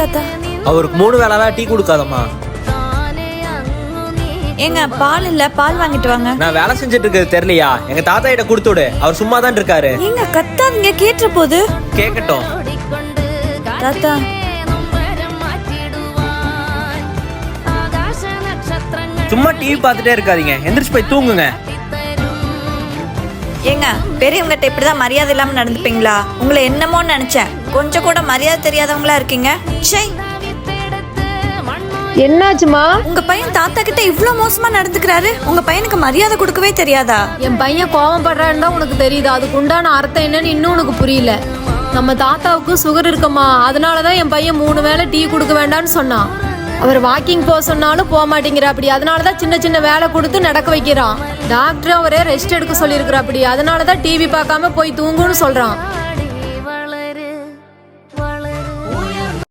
தாத்தா. அவருக்கு மூணு வேளாலாம் டீ கொடுக்காதம்மா. ஏங்க பால் இல்ல பால் வாங்கிட்டு வாங்க. நான் வேலை செஞ்சுட்டு இருக்கிறது தெரியலையா? எங்க தாத்தா கிட்ட கொடுத்து விடு அவர் சும்மா தான் இருக்காரு. ஏங்க கத்தாதீங்க கேட்டுற போது கேட்கட்டும் தாத்தா. சும்மா டிவி பார்த்துட்டே இருக்காதீங்க. எந்திரிச்சு போய் தூங்குங்க. ஏங்க பெரியவங்ககிட்ட இப்படிதான் மரியாதை இல்லாம நடந்துப்பீங்களா? உங்களை என்னமோ நினைச்சேன். கொஞ்சம் கூட மரியாதை தெரியாதவங்களா இருக்கீங்க. ச்சை! என்னாச்சுமா? உங்க பையன் தாத்தா கிட்ட இவ்ளோ மோசமா நடந்துக்கிறாரு. உங்க பையனுக்கு மரியாதை கொடுக்கவே தெரியாதா? என் பையன் கோவம் படுறான்னு தான் உனக்கு தெரியுது? அதுக்கு உண்டான அர்த்தம் என்னன்னு இன்னும் உனக்கு புரியல. நம்ம தாத்தாவுக்கு சுகர் இருக்குமா? அதனால தான் என் பையன் மூணு வேளை டீ கொடுக்க வேண்டாம்னு சொன்னான். அவர் வாக்கிங் போக சொன்னாலும் போக மாட்டேங்கிற அப்படி அதனால தான் சின்ன சின்ன வேலை கொடுத்து நடக்க வைக்கிறான். டாக்டர் அவரே ரெஸ்ட் எடுக்க சொல்லியிருக்கிற அப்படி அதனால தான் டிவி பார்க்காம போய் தூங்குன்னு சொல்கிறான்